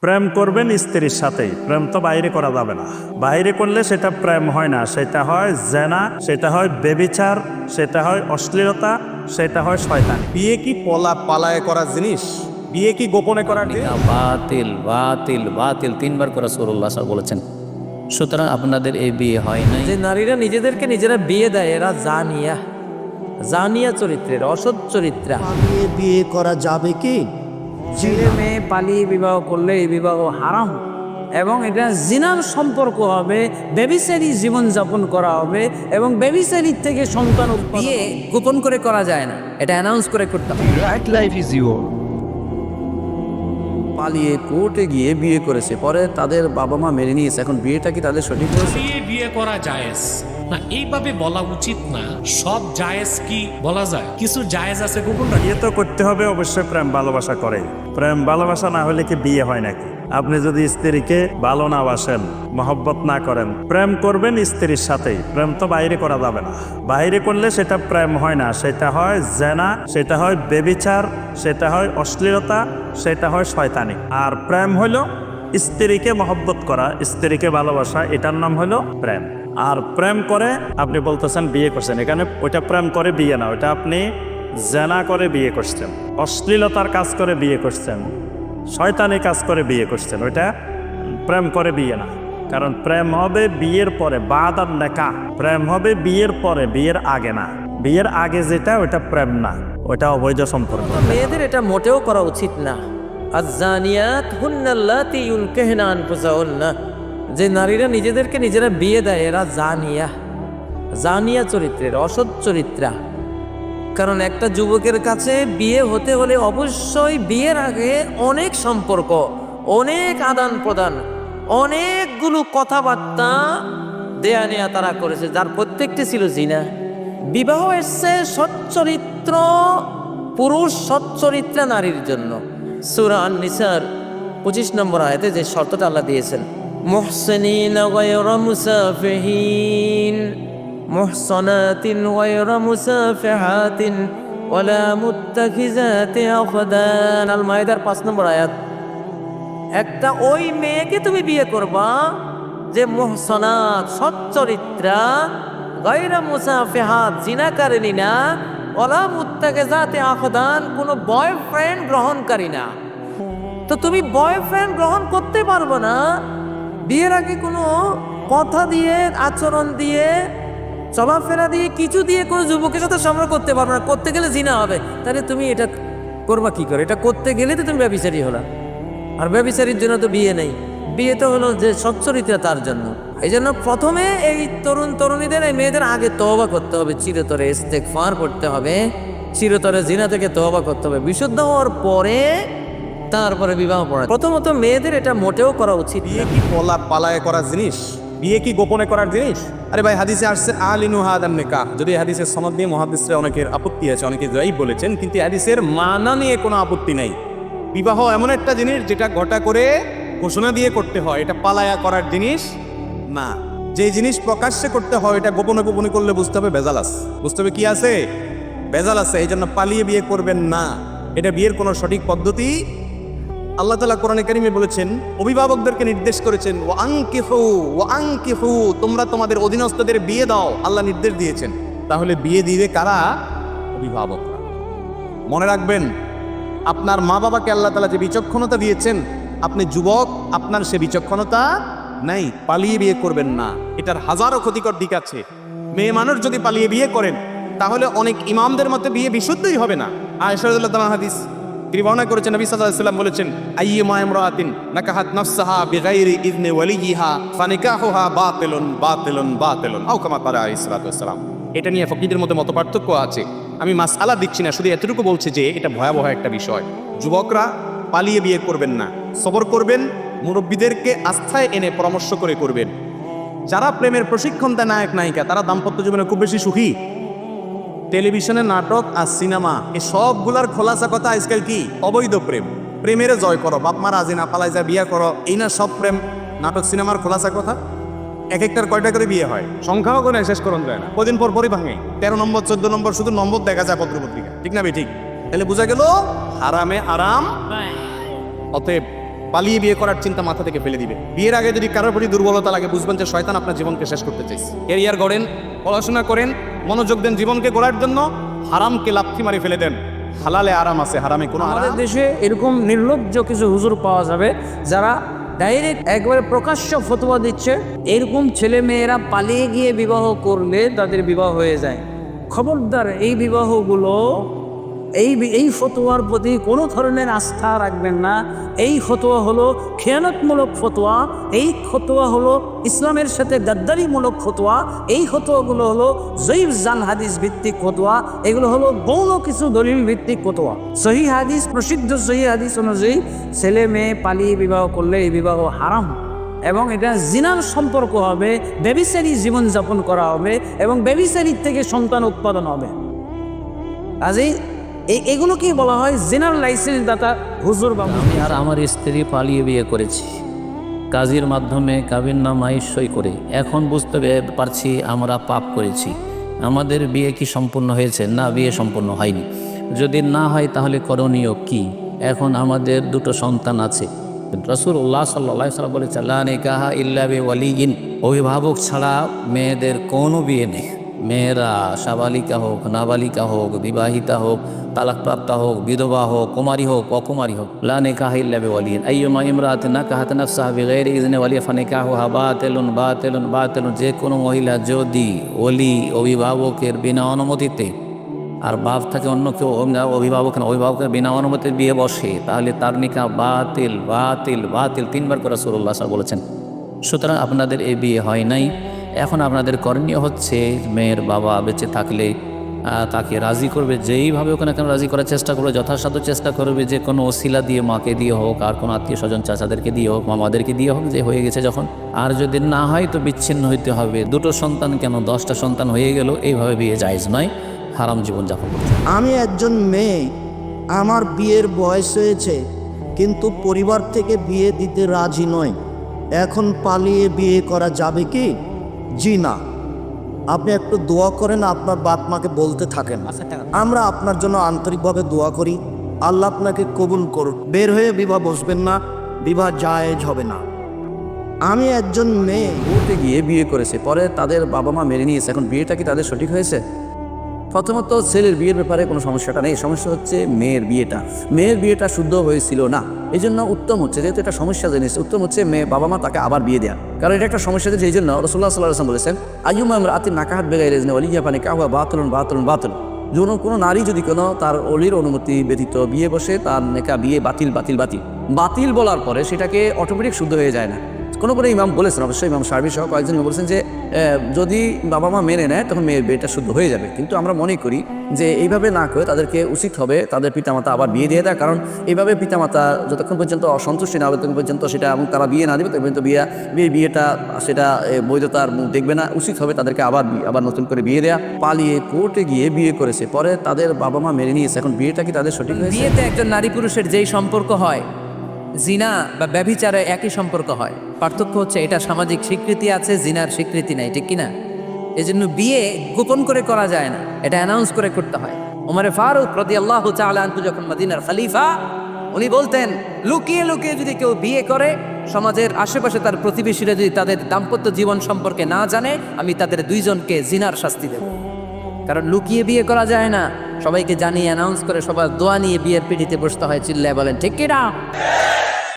প্রেম করবেন স্ত্রীর সাথেই। প্রেম তো বাইরে করা যাবে না। বাইরে করলে সেটা প্রেম হয় না। সেটা হয় জেনা সেটা হয় বেবিচার সেটা হয় অশ্লীলতা সেটা হয় শয়তান। বিয়ে কি পলা পালায় করা জিনিস? বিয়ে কি গোপনে করা জিনিস? বাতিল বাতিল বাতিল। তিনবার করে সুরুল্লাহ সাল বলেছেন। সুতরাং আপনাদের এই বিয়ে হয় নাই। যে নারীরা নিজেদেরকে নিজেরা বিয়ে দেয় এরা জানিয়া জানিয়া চরিত্রের অসৎ চরিত্রা। বিয়ে করা যাবে কি? ছেলে মেয়ে পালিয়ে বিবাহ করলে এই বিবাহ হারাম এবং এটা জিনার সম্পর্ক হবে বেবিসারি জীবনযাপন করা হবে এবং বেবিসারির থেকে সন্তান বিয়ে গোপন করে করা যায় না এটা অ্যানাউন্স করে করতে হবে। রাইট লাইফ ইজ your পালিয়ে কোর্টে গিয়ে বিয়ে করেছে। পরে তাদের বাবা মা মেনে নিয়েছে। এখন বিয়েটা কি তাদের সঠিক বিয়ে বিয়ে করা জায়েজ। না এইভাবে বলা উচিত না। সব জায়েজ কি বলা যায়? কিছু জায়েজ আছে গোপন বিয়ে তো করতে হবে অবশ্যই প্রেম ভালোবাসা করে। প্রেম ভালোবাসা না হলে কি বিয়ে হয় নাকি? আপনি যদি স্ত্রীকে ভালো না বাসেন, মহব্বত না করেন, প্রেম করবেন স্ত্রীর সাথেই। প্রেম তো বাইরে করা যাবে না। বাইরে করলে সেটা প্রেম হয় না। সেটা হয় জেনা, সেটা হয় বেবিচার, সেটা হয় অশ্লীলতা, সেটা হয় শয়তানি। আর প্রেম হলো স্ত্রীকে মহব্বত করা, স্ত্রীকে ভালোবাসা, এটার নাম হলো প্রেম। আর প্রেম করে, আপনি বলতেছেন বিয়ে করছেন। এখানে ওইটা প্রেম করে বিয়ে না, ওইটা আপনি জেনা করে বিয়ে করছেন। অশ্লীলতার কাজ করে বিয়ে করছেন। শয়তানি কাজ করে বিয়ে করছেন, ওইটা প্রেম করে বিয়ে না। কারণ প্রেম হবে বিয়ের পরে, বাদ আর নেকা। প্রেম হবে বিয়ের পরে, বিয়ের আগে না। বিয়ের আগে যেটা, ওইটা প্রেম না। ওইটা অবৈধ সম্পর্ক। মেয়েদের এটা মোটেও করা উচিত না। যে নারীরা নিজেদেরকে নিজেরা বিয়ে দেয়, এরা জানিয়া। জানিয়া চরিত্রের, অসৎ চরিত্রা। কারণ একটা যুবকের কাছে বিয়ে হতে হলে অবশ্যই বিয়ের আগে অনেক সম্পর্ক, অনেক আদান প্রদান, অনেকগুলো কথাবার্তা দেয়া নেয়া তারা করেছে, যার প্রত্যেকটি ছিল জিনা। বিবাহ এসছে সচ্চরিত্র, পুরুষ সচ্চরিত্রা নারীর জন্য। সুরা আন নিসার পঁচিশ নম্বর আয়তে যে শর্তটা আল্লাহ দিয়েছেন, মুহসিনিন গায়রা মুসাফিহাতিন ওয়ালা মুত্তাখিজাতি আখদান আল মাইদার পাঁচ নম্বর আয়াত। একটা ওই মেয়েকে তুমি বিয়ে করবা যে মোহসনাত, সচ্চরিত্রা, গায়রা মুসাফিহাত জিনাকারিনী না, ওলা মুত্তাকে যাতে আখদান, কোনো বয়ফ্রেন্ড গ্রহণকারী না। তো তুমি বয়ফ্রেন্ড গ্রহণ করতে পারব না। বিয়ের আগে কোনো কথা দিয়ে, আচরণ দিয়ে চলাফেরা দিয়ে কিছু দিয়ে কোনো যুবকের সাথে সম্পর্ক করতে পারবে না, করতে গেলে জিনা হবে। তাহলে তুমি এটা করবা কি করে? এটা করতে গেলে তো তুমি ব্যবচারী হলা। আর ব্যবচারীর জন্য তো বিয়ে নেই। বিয়ে তো হলো যে সচ্চরিত্রা তার জন্য। এই জন্য প্রথমে এই তরুণ তরুণীদের, এই মেয়েদের আগে তহবা করতে হবে। চিরতরে ইস্তেক ফার করতে হবে। চিরতরে জিনা থেকে তহবা করতে হবে। বিশুদ্ধ হওয়ার পরে তারপরে বিবাহ পড়া। প্রথমত মেয়েদের এটা মোটেও করা উচিত বিয়ে কি পলা পালায় করা জিনিস? বিয়ে কি গোপনে করার জিনিস? আরে ভাই, হাদিসে আসছে, আলিনু হাদান নেকা যদি হাদিসের সনদ নিয়ে মহাদিসরা অনেকের আপত্তি আছে, অনেকে যাই বলেছেন, কিন্তু হাদিসের মানা নিয়ে কোনো আপত্তি নাই। বিবাহ এমন একটা জিনিস যেটা ঘটা করে ঘোষণা দিয়ে করতে হয়, এটা পালায়া করার জিনিস না। যে জিনিস প্রকাশ্যে করতে হয়, এটা গোপনে গোপনে করলে বুঝতে হবে ভেজাল আছে। বুঝতে হবে কি আছে? ভেজাল আছে এই জন্য পালিয়ে বিয়ে করবেন না। এটা বিয়ের কোনো সঠিক পদ্ধতি আল্লাহ তালা কোরআনে কারিমে বলেছেন, অভিভাবকদেরকে নির্দেশ করেছেন ও আংকিহু ও আংকিহু তোমরা তোমাদের অধীনস্থদের বিয়ে দাও। আল্লাহ নির্দেশ দিয়েছেন। তাহলে বিয়ে দিবে কারা? অভিভাবকরা। মনে রাখবেন, আপনার মা বাবাকে আল্লাহ তালা যে বিচক্ষণতা দিয়েছেন, আপনি যুবক, আপনার সে বিচক্ষণতা নাই। পালিয়ে বিয়ে করবেন না। এটার হাজারো ক্ষতিকর দিক আছে। মেয়ে মানুষ যদি পালিয়ে বিয়ে করেন, তাহলে অনেক ইমামদের মতে বিয়ে বিশুদ্ধই হবে না। আয়সাদুল্লাহ তালা হাদিস তিনি বর্ণনা করেছেন নবী ওয়াসাল্লাম বলেছেন আইয়ে ইমরাতিন নাকাহাত নাফসাহা বিগাইরি ইযনি ওয়ালিয়িহা ফানিকাহুহা বাতিলুন বাতিলুন বাতিলুন। আও কামা সালাতু ওয়াসসালাম এটা নিয়ে ফকিদের মধ্যে মত পার্থক্য আছে। আমি মাসআলা দিচ্ছি না, শুধু এতটুকু বলছি যে এটা ভয়াবহ একটা বিষয়। যুবকরা পালিয়ে বিয়ে করবেন না, সবর করবেন, মুরব্বীদেরকে আস্থায় এনে পরামর্শ করে করবেন। যারা প্রেমের প্রশিক্ষণ দেয় নায়ক নায়িকা তারা দাম্পত্য জীবনে খুব বেশি সুখী। টেলিভিশনের নাটক আর সিনেমা এই সবগুলার খোলাসা কথা আজকাল কি? অবৈধ প্রেম। প্রেমের জয় করো বাপ মা রাজি না পালাই যা বিয়ে করো এই না সব প্রেম। নাটক সিনেমার খোলাসা কথা? এক একটার কয়টা করে বিয়ে হয়? সংখ্যাও কোনো শেষ করুন যায় না। কদিন পর পরই ভাঙে। তেরো নম্বর চোদ্দ নম্বর শুধু নম্বর দেখা যায় পত্রপত্রিকা ঠিক না বে ঠিক? তাহলে বোঝা গেল আরামে। আরাম অতএব পালিয়ে বিয়ে করার চিন্তা মাথা থেকে ফেলে দিবে। বিয়ের আগে যদি কারোর প্রতি দুর্বলতা লাগে বুঝবেন যে শয়তান আপনার জীবনকে শেষ করতে চাইছে। ক্যারিয়ার গড়েন পড়াশোনা করেন মনোযোগ দেন জীবনকে গড়ার জন্য হারামকে লাথি মারি ফেলে দেন। হালালে আরাম আছে হারামে কোনো আমাদের দেশে এরকম নির্লজ্জ কিছু হুজুর পাওয়া যাবে যারা ডাইরেক্ট একবারে প্রকাশ্য ফতোয়া দিচ্ছে এরকম ছেলে মেয়েরা পালিয়ে গিয়ে বিবাহ করলে তাদের বিবাহ হয়ে যায়। খবরদার এই বিবাহগুলো এই এই ফতোয়ার প্রতি কোনো ধরনের আস্থা রাখবেন না। এই ফতোয়া হলো খেয়ানতমূলক ফতোয়া। এই ফতোয়া হলো ইসলামের সাথে গাদ্দারিমূলক ফতোয়া। এই ফতোয়াগুলো হলো জৈব জান হাদিস ভিত্তিক ফতোয়া। এগুলো হলো গৌণ কিছু দলিল ভিত্তিক ফতোয়া। সহি হাদিস, প্রসিদ্ধ সহি হাদিস অনুযায়ী ছেলে মেয়ে পালিয়ে বিবাহ করলে এই বিবাহ হারাম এবং এটা জিনার সম্পর্ক হবে বেবিসারি জীবনযাপন করা হবে এবং বেবিসারির থেকে সন্তান উৎপাদন হবে। কাজেই এই এগুলোকেই বলা হয় জিনার লাইসেন্স দাতা, হুজুর বা আমি আর আমার স্ত্রী পালিয়ে বিয়ে করেছি। কাজীর মাধ্যমে কাবির নামাই সই করে। এখন বুঝতে পারছি আমরা পাপ করেছি। আমাদের বিয়ে কি সম্পূর্ণ হয়েছে? না, বিয়ে সম্পূর্ণ হয়নি। যদি না হয় তাহলে করণীয় কি? এখন আমাদের দুটো সন্তান আছে। রসুল উল্লাহ সাল্লাহ সাল্লাম বলেছে আল্লাহ নিকাহা ইল্লাবি ওয়ালিগিন অভিভাবক ছাড়া মেয়েদের কোনো বিয়ে নেই। মেয়েরা সাবালিকা হোক, নাবালিকা হোক, বিবাহিতা হোক তালাকপ্রাপ্তা হোক, বিধবা হোক, কুমারী হোক, অকুমারী হোক, লা নিকাহা ইল্লা বিওয়ালিয়িন আইয়ুমা ইমরাতিন নাকাহাত নাফসাহা বিগাইরি ইজনি ওয়ালিয়া, ফানিকাহুহা বাতিলুন বাতিলুন বাতিলুন। যে কোনো মহিলা যদি ওলি, অভিভাবকের বিনা অনুমতিতে, আর বাপ থাকে অন্য কেউ অভিভাবক না, অভিভাবকের বিনা অনুমতিতে বিয়ে বসে, তাহলে তার নিকা বাতিল বাতিল বাতিল তিনবার করে সুরুল্লাহ সাহেব বলেছেন। সুতরাং আপনাদের এই বিয়ে হয় নাই। এখন আপনাদের করণীয় হচ্ছে মেয়ের বাবা বেঁচে থাকলে তাকে রাজি করবে, যেইভাবে ওখানে কেন রাজি করার চেষ্টা করবে, যথাসাধ্য চেষ্টা করবে যে কোনো ওসিলা দিয়ে, মাকে দিয়ে হোক, আর কোনো আত্মীয় স্বজন চাচাদেরকে দিয়ে হোক, মামাদেরকে দিয়ে হোক, যে হয়ে গেছে যখন। আর যদি না হয় তো বিচ্ছিন্ন হইতে হবে। দুটো সন্তান কেন? দশটা সন্তান হয়ে গেল, এইভাবে বিয়ে জায়জ নয়। হারাম জীবনযাপন করতে আমি একজন মেয়ে, আমার বিয়ের বয়স হয়েছে, কিন্তু পরিবার থেকে বিয়ে দিতে রাজি নয় এখন পালিয়ে বিয়ে করা যাবে কি? জি না। আপনি একটু দোয়া করেন আপনার বাপ মাকে বলতে থাকেন। আমরা আপনার জন্য আন্তরিকভাবে দোয়া করি। আল্লাহ আপনাকে কবুল করুন বের হয়ে বিবাহ বসবেন না বিবাহ জায়েজ হবে না। আমি একজন মেয়ে। ঘুরতে গিয়ে বিয়ে করেছে পরে তাদের বাবা মা মেনে নিয়েছে। এখন বিয়েটা কি তাদের সঠিক হয়েছে? প্রথমত ছেলের বিয়ের ব্যাপারে কোনো সমস্যাটা নেই, সমস্যা হচ্ছে মেয়ের বিয়েটা। মেয়ের বিয়েটা শুদ্ধ হয়েছিল না। এই জন্য উত্তম হচ্ছে, যেহেতু এটা সমস্যা জিনিস, উত্তম হচ্ছে মেয়ে বাবা মা তাকে আবার বিয়ে দেয়া। কারণ এটা একটা সমস্যা যে এই জন্য রসুল্লাহ সাল্লাহ বলেছেন, আইয়ুম আমরা আতি নাকাহাত বেগাই রেজনে কাহুয়া বাতলন বাতলন বাতল যখন কোনো নারী যদি কোনো তার অলির অনুমতি ব্যতীত বিয়ে বসে, তার নেকা বিয়ে বাতিল বাতিল বাতিল। বাতিল বলার পরে সেটাকে অটোমেটিক শুদ্ধ হয়ে যায় না। কোনো কোনো ইমাম বলেছেন, অবশ্যই ইমাম সার্বি সহ কয়েকজন বলেছেন যে যদি বাবা মা মেনে নেয়, তখন মেয়ের বিয়েটা শুদ্ধ হয়ে যাবে। কিন্তু আমরা মনে করি যে, এইভাবে না করে তাদেরকে উচিত হবে তাদের পিতামাতা আবার বিয়ে দিয়ে দেয়। কারণ এইভাবে পিতামাতা যতক্ষণ পর্যন্ত অসন্তুষ্টি না হবে, ততক্ষণ পর্যন্ত সেটা এবং তারা বিয়ে না দেবে তখন পর্যন্ত বিয়ে বিয়ে, বিয়েটা সেটা বৈধতার মুখ দেখবে না। উচিত হবে তাদেরকে আবার আবার নতুন করে বিয়ে দেয়া। পালিয়ে কোর্টে গিয়ে বিয়ে করেছে। পরে তাদের বাবা মা মেনে নিয়েছে। এখন বিয়েটা কি তাদের সঠিক বিয়েতে একজন নারী পুরুষের যেই সম্পর্ক হয় জিনা বা ব্যভিচারে একই সম্পর্ক হয়। পার্থক্য হচ্ছে এটা সামাজিক স্বীকৃতি আছে, জিনার স্বীকৃতি নাই, ঠিক কিনা? এই জন্য বিয়ে গোপন করে করা যায় না, এটা অ্যানাউন্স করে করতে হয়। ওমরে ফারুক রদি আল্লাহ চালানহু যখন মদিনার খলিফা, উনি বলতেন, লুকিয়ে লুকিয়ে যদি কেউ বিয়ে করে, সমাজের আশেপাশে তার প্রতিবেশীরা যদি তাদের দাম্পত্য জীবন সম্পর্কে না জানে, আমি তাদের দুইজনকে জিনার শাস্তি দেব। কারণ লুকিয়ে বিয়ে করা যায় না, সবাইকে জানিয়ে অ্যানাউন্স করে সবার দোয়া নিয়ে বিয়ের পিঠিতে বসতে হয়, চিল্লায় বলেন, ঠিক কিনা?